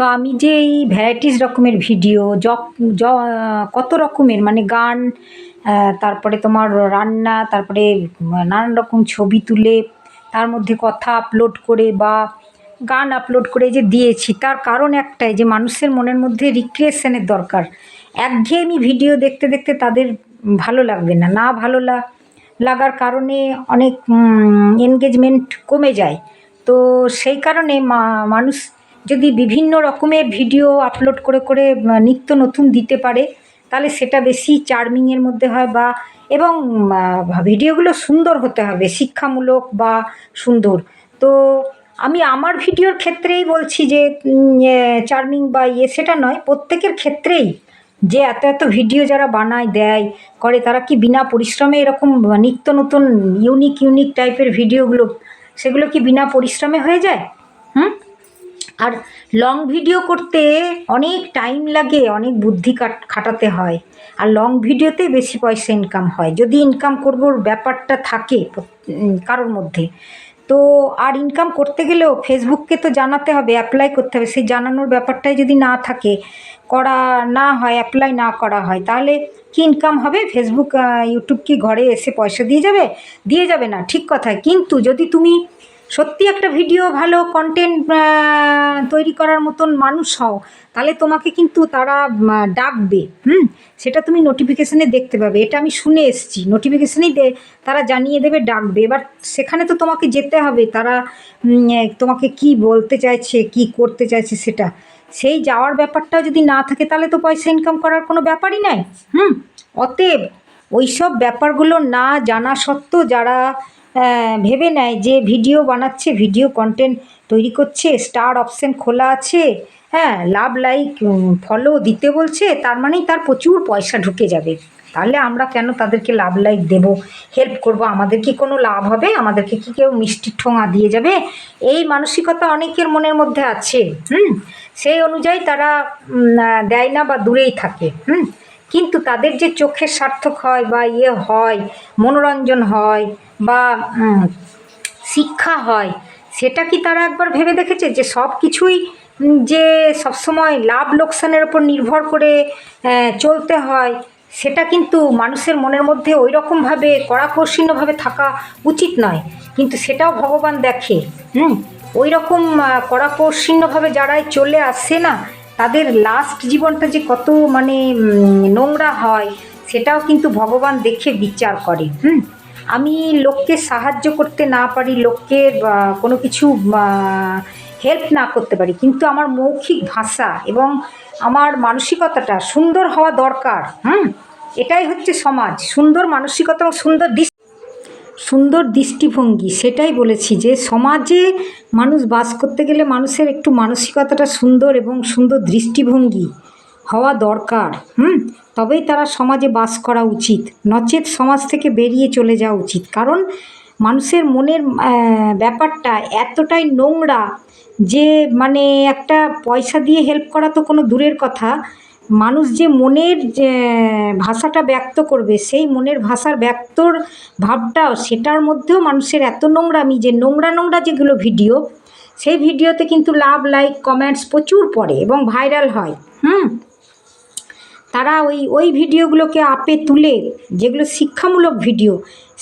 তো আমি যে এই ভ্যারাইটিস রকমের ভিডিও জ কত রকমের মানে গান তারপরে তোমার রান্না, তারপরে নানান রকম ছবি তুলে, তার মধ্যে কথা আপলোড করে বা গান আপলোড করে যে দিয়েছি, তার কারণ একটাই যে মানুষের মনের মধ্যে রিক্রিয়েশনের দরকার। একঘেয়েমি ভিডিও দেখতে দেখতে তাদের ভালো লাগবে না। না ভালো লাগার কারণে অনেক এনগেজমেন্ট কমে যায়। তো সেই কারণে মানুষ যদি বিভিন্ন রকমের ভিডিও আপলোড করে করে নিত্য নতুন দিতে পারে, তাহলে সেটা বেশি চার্মিংয়ের মধ্যে হয় বা, এবং ভিডিওগুলো সুন্দর হতে হবে, শিক্ষামূলক বা সুন্দর। তো আমি আমার ভিডিওর ক্ষেত্রেই বলছি যে চার্মিং বা ইয়ে সেটা নয়, প্রত্যেকের ক্ষেত্রেই যে এত এত ভিডিও যারা বানায়, দেয়, করে, তারা কি বিনা পরিশ্রমে এরকম নিত্য নতুন ইউনিক ইউনিক টাইপের ভিডিওগুলো সেগুলো কি বিনা পরিশ্রমে হয়ে যায়? হুম? আর লং ভিডিও করতে অনেক টাইম লাগে, অনেক বুদ্ধি খাটাতে হয়। আর লং ভিডিওতে বেশি পয়সা ইনকাম হয়। যদি ইনকাম করবোর ব্যাপারটা থাকে কারোর মধ্যে। তো আর ইনকাম করতে গেলেও ফেসবুককে তো জানাতে হবে অ্যাপ্লাই করতে হবে। সেই জানানোর ব্যাপারটাই যদি না থাকে, করা না হয় অ্যাপ্লাই না করা হয়, তাহলে কী ইনকাম হবে? ফেসবুক ইউটিউব কি ঘরে এসে পয়সা দিয়ে যাবে? দিয়ে যাবে না, ঠিক কথা কিন্তু যদি তুমি সত্যি একটা ভিডিও ভালো কন্টেন্ট তৈরি করার মতন মানুষ হও, তাহলে তোমাকে কিন্তু তারা ডাকবে, হুম? সেটা তুমি নোটিফিকেশানে দেখতে পাবে। এটা আমি শুনে এসেছি। নোটিফিকেশানেই দে, তারা জানিয়ে দেবে, ডাকবে। এবার সেখানে তো তোমাকে যেতে হবে। তারা তোমাকে কি বলতে চাইছে, কি করতে চাইছে সেটা। সেই যাওয়ার ব্যাপারটা যদি না থাকে, তাহলে তো পয়সা ইনকাম করার কোনো ব্যাপারই নাই, হুম? অতএব ওইসব ব্যাপারগুলো না জানা সত্ত্বেও যারা ভেবে নেয় যে ভিডিও বানাচ্ছে, ভিডিও কন্টেন্ট তৈরি করছে স্টার অপশন খোলা আছে হ্যাঁ লাভ লাইক ফলো দিতে বলছে, তার মানেই তার প্রচুর পয়সা ঢুকে যাবে। তাহলে আমরা কেন তাদেরকে লাভ লাইক দেব? হেল্প করব? আমাদের কি কোনো লাভ হবে? আমাদেরকে কি কেউ মিষ্টির ঠোঙা দিয়ে যাবে? এই মানসিকতা অনেকের মনের মধ্যে আছে, হুম? সেই অনুযায়ী তারা দেয় না বা দূরেই থাকে, হুম? কিন্তু তাদের যে চোখের সার্থক হয় বা ইয়ে হয়, মনোরঞ্জন হয় বা শিক্ষা হয়, সেটা কি তারা একবার ভেবে দেখেছে যে সব কিছুই যে সবসময় লাভ লোকসানের ওপর নির্ভর করে চলতে হয়, সেটা কিন্তু মানুষের মনের মধ্যে ওই রকমভাবে কড়াকর্ষিণ্যভাবে থাকা উচিত নয়। কিন্তু সেটাও ভগবান দেখে, হুম? ওই রকম কড়াকর্ষিণ্যভাবে যারাই চলে আসছে না তাদের লাস্ট জীবনটা যে কত মানে নোংরা হয়, সেটাও কিন্তু ভগবান দেখে বিচার করে হুম? আমি লোককে সাহায্য করতে না পারি, লোককে কোনো কিছু হেল্প না করতে পারি, কিন্তু আমার মৌখিক ভাষা এবং আমার মানসিকতাটা সুন্দর হওয়া দরকার, হুম? এটাই হচ্ছে সমাজ, সুন্দর মানসিকতা এবং সুন্দর সুন্দর দৃষ্টিভঙ্গি, সেটাই বলেছি যে সমাজে মানুষ বাস করতে গেলে মানুষের একটু মানসিকতাটা সুন্দর এবং সুন্দর দৃষ্টিভঙ্গি হওয়া দরকার, হুম? তবেই তারা সমাজে বাস করা উচিত, নচেত সমাজ থেকে বেরিয়ে চলে যাওয়া উচিত। কারণ মানুষের মনের ব্যাপারটা এতটাই নোংরা যে মানে একটা পয়সা দিয়ে হেল্প করা তো কোনো দূরের কথা মানুষ যে মনের ভাষাটা ব্যক্ত করবে, সেই মনের ভাষার ব্যক্তর ভাবটাও সেটার মধ্যেও মানুষের এত নোংরামি যে নোংরা নোংরা যেগুলো ভিডিও, সেই ভিডিওতে কিন্তু লাভ, লাইক, কমেন্টস প্রচুর পড়ে এবং ভাইরাল হয়। হুম? তারা ওই ওই ভিডিওগুলোকে আপে তুলে, যেগুলো শিক্ষামূলক ভিডিও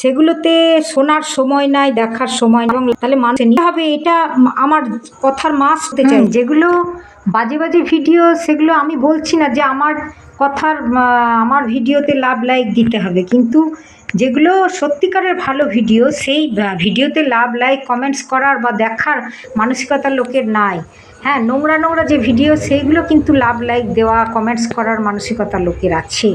সেগুলোতে শোনার সময় নাই দেখার সময় এবং তাহলে মানুষ নিতে হবে এটা আমার কথার মাস হতে চাই। যেগুলো বাজে বাজে ভিডিও সেগুলো আমি বলছি না যে আমার কথার আমার ভিডিওতে লাভ লাইক দিতে হবে। কিন্তু যেগুলো সত্যিকারের ভালো ভিডিও সেই ভিডিওতে লাভ লাইক কমেন্টস করার বা দেখার মানসিকতা লোকের নাই। হ্যাঁ নোংরা নোংরা যে ভিডিও সেইগুলো কিন্তু লাভ লাইক দেওয়া কমেন্টস করার মানসিকতা লোকের আছে।